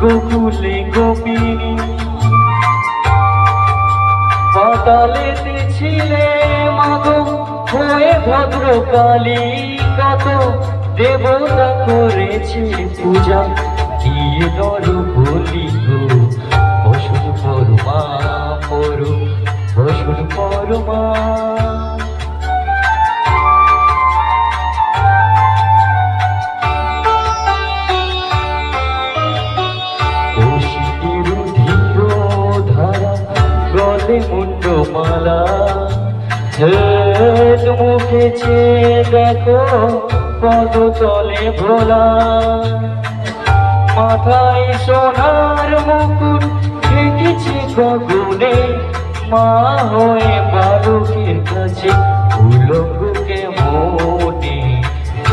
গোকুলে গোপিনী পাতালেতে ছিলে মাগো, হয়ে ভদ্রকালী কত। দেবতা করেছে পূজা, দিয়ে দর বলি গো। বসুন পরমা পরু বসুন পরমা মালা হেদ মুখেছে দেখো পদতলে ভোলা। মাথায় সোনার মুকুট ঠেকেছে গগনে, মা হয়ে বালকের কাছে উলঙ্গকে মনে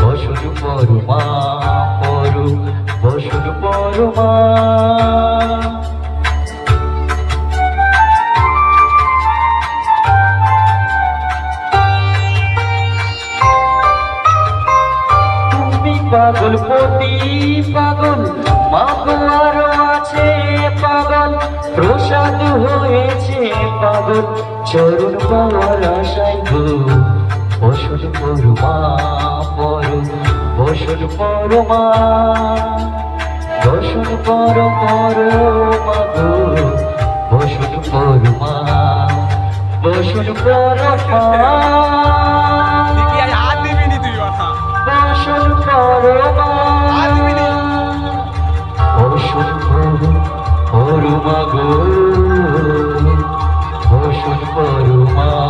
বসুন পরমা পরু বসুন পরমা। পাগল পতি পাগল। মাগো আরও আছে পাগল, প্রসাদ হয়েছে পাগল। চরণ পাওয়ার আশাই গো বসুন পরমা পরু বসুন পরমা বসুন পর পরমা গো বসুন পরমা বসুন পরমা পরমা গো বসুন পরমা